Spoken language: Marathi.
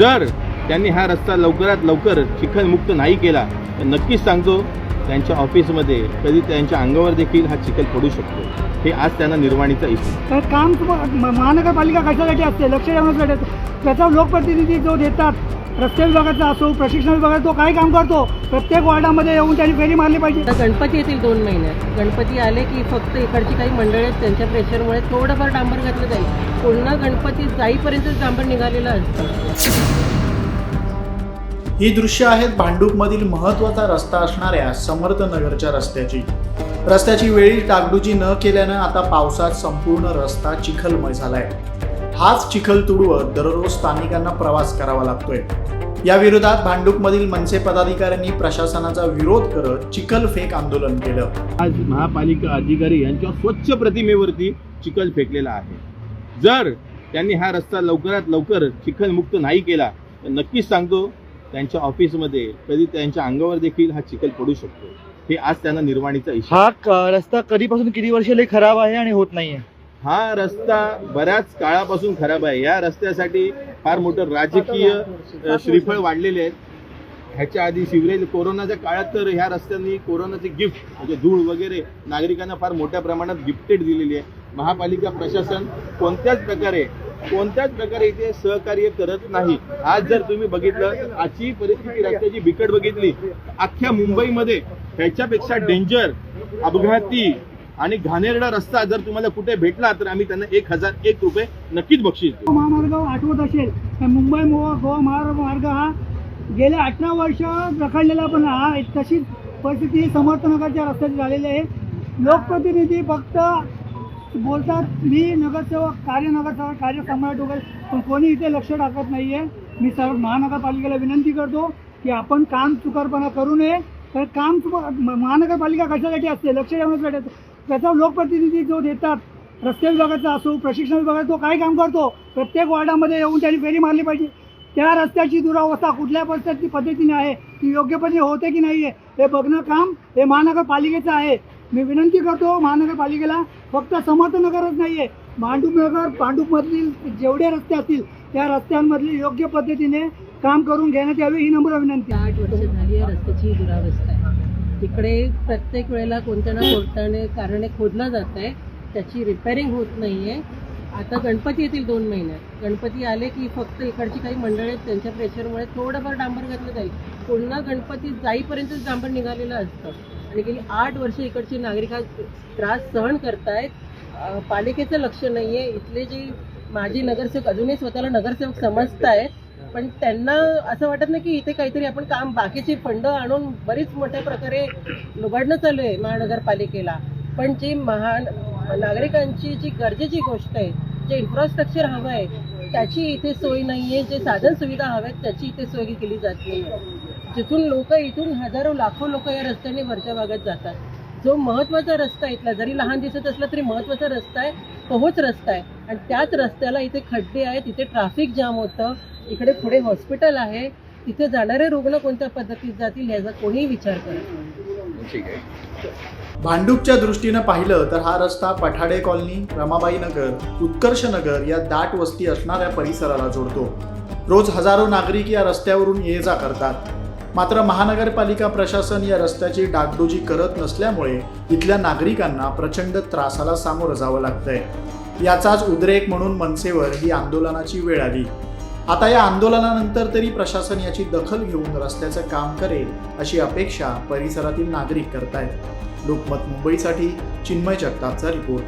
जर त्यांनी हा रस्ता लवकरात लवकर चिखलमुक्त नाही केला तर नक्कीच सांगतो त्यांच्या ऑफिसमध्ये कधी त्यांच्या अंगावर देखील हा चिखल पडू शकतो. हे आज त्यांना निर्वाणीचा इशू तर काम म- महानगरपालिका कशासाठी असते? लक्ष ठेवण्यासाठी त्याचा लोकप्रतिनिधी जो देतात रस्ते विभागाचा असो प्रशिक्षण विभागाचा तो काय काम करतो प्रत्येक वॉर्डामध्ये येऊन त्यांनी फेरी मारली पाहिजे. आता गणपती येतील दोन महिन्यात. गणपती आले की फक्त इकडची काही मंडळी आहेत त्यांच्या प्रेशरमुळे थोडंफार डांबर घातलं जाईल. पुन्हा गणपती जाईपर्यंत डांबर निघालेलं असतं. ही दृश्य आहेत भांडूपमधील महत्त्वाचा रस्ता असणाऱ्या समर्थनगरच्या रस्त्याची. रस्त्याची वेळी डागडुजी न केल्यानं आता पावसात संपूर्ण रस्ता चिखलमय झालाय. हाच चिखल तुडवत दररोज स्थानिकांना प्रवास करावा लागतोय. या विरोधात भांडूपमधील मनसे पदाधिकाऱ्यांनी प्रशासनाचा विरोध करत चिखल फेक आंदोलन केलं. आज महापालिका अधिकारी यांच्या स्वच्छ प्रतिमेवरती चिखल फेकलेला आहे. जर त्यांनी हा रस्ता लवकरात लवकर चिखलमुक्त नाही केला तर नक्कीच सांगतो त्यांच्या ऑफिसमध्ये कधी त्यांच्या अंगावर देखील हा चिखल पडू शकतो. हे आज त्यांना निर्वाणीचा हा रस्ता कधीपासून किती वर्ष खराब आहे आणि होत नाहीये? हा रस्ता बऱ्याच काळापासून खराब आहे. या रस्त्यासाठी फार मोठं राजकीय श्रीफळ वाढलेले आहेत. ह्याच्या आधी शिवरेज कोरोनाच्या काळात तर ह्या रस्त्यांनी कोरोनाचे गिफ्ट म्हणजे धूळ वगैरे नागरिकांना फार मोठ्या प्रमाणात गिफ्टेड दिलेली आहे. महापालिका प्रशासन कोणत्याच प्रकारे कोणत्याच प्रकारे इथे सहकार्य करत नाही. आज जर तुम्ही बघितलं आजची परिस्थिती रस्त्याची बिकट बघितली. अख्ख्या मुंबईमध्ये ह्याच्यापेक्षा डेंजर अपघाती आणि घाणेरडा रस्ता जर तुम्हाला कुठे भेटला तर आम्ही त्यांना एक हजार एक रुपये नक्कीच बक्षीस देऊ. महामार्ग आठवत असेल तर मुंबई गोवा महामार्ग हा गेल्या अठरा वर्ष रखडलेला पण हा तशीच परिस्थिती समर्थनगरच्या रस्त्यात झालेली आहे. लोकप्रतिनिधी फक्त बोलतात मी नगरसेवक कार्य नगरसेवक कार्य सम्राट वगैरे पण कोणी इथे लक्ष टाकत नाही आहे मी सर्व महानगरपालिकेला विनंती करतो की आपण काम चुकारपणा करू नये. तर काम चुक- महानगरपालिका कशासाठी असते? लक्ष ठेवण्यासाठी असते. त्याचा लोकप्रतिनिधी जो देतात रस्ते विभागाचा असो प्रशिक्षण विभागाचा तो काय काम करतो प्रत्येक वॉर्डामध्ये येऊन त्यांनी फेरी मारली पाहिजे. त्या रस्त्याची दुरावस्था कुठल्या पद्धती पद्धतीने आहे ती योग्य पद्धती होते की नाही आहे हे बघणं काम हे महानगरपालिकेचं आहे. मी विनंती करतो महानगरपालिकेला फक्त समर्थनगरच नाही आहे मांडूनगर पांडूपमधील जेवढे रस्ते असतील त्या रस्त्यांमधली योग्य पद्धतीने काम करून घेण्यात यावे ही नम्र विनंती आठ वर्ष झाली आहे रस्त्याची दुरावस्था आहे. तिकडे प्रत्येक वेळेला कोणत्या ना कोणत्याने कारणे खोदलं जात आहे त्याची रिपेअरिंग होत नाही आहे आता गणपती येतील दोन महिन्यात गणपती आले की फक्त इकडची काही मंडळी आहेत त्यांच्या प्रेशरमुळे थोडंफार डांबर घातलं जाईल. पुन्हा गणपती जाईपर्यंतच डांबर निघालेलं असतं. आणि गेली आठ वर्ष इकडचे नागरिक हा त्रास सहन करतायत. पालिकेचं लक्ष नाही आहे इथले जे माजी नगरसेवक अजूनही स्वतःला नगरसेवक समजतायत पण त्यांना असं वाटत नाही की इथे काहीतरी आपण काम बाकीचे फंड आणून बरीच मोठ्या प्रकारे लुबाडणं चालू आहे महानगरपालिकेला. पण जी महान नागरिकांची जी गरजेची गोष्ट आहे जे इन्फ्रास्ट्रक्चर हवं आहे त्याची इथे सोय नाही आहे जे साधन सुविधा हव्यात त्याची इथे सोय केली जात नाही जिथून लोक इथून हजारो लाखो लोक या रस्त्याने वरच्या भागात जातात. जो महत्त्वाचा रस्ता आहे इथला जरी लहान दिसत असला तरी महत्त्वाचा रस्ता आहे तोच रस्ता आहे. आणि त्याच रस्त्याला इथे खड्डे आहेत इथे ट्रॅफिक जाम होतं. इकडे पुढे हॉस्पिटल आहे तिथे जाणारे रुग्ण कोणत्या पद्धतीत जातील याचा कोणीही विचार करत नाही. भांडूपच्या दृष्टीनं पाहिलं तर हा रस्ता पठाडे कॉलनी रमाबाई नगर उत्कर्ष नगर या दाट वस्ती असणाऱ्या परिसराला जोडतो. रोज हजारो नागरिक या रस्त्यावरून ये जा करतात. मात्र महानगरपालिका प्रशासन या रस्त्याची डागडुजी करत नसल्यामुळे इथल्या नागरिकांना प्रचंड त्रासाला सामोरं जावं लागतंय. याचाच उद्रेक म्हणून मनसेवर ही आंदोलनाची वेळ आली. आता या आंदोलनानंतर तरी प्रशासन याची दखल घेऊन रस्त्याचं काम करेल अशी अपेक्षा परिसरातील नागरिक करतायत. लोकमत मुंबईसाठी चिन्मय जगतापचा रिपोर्ट.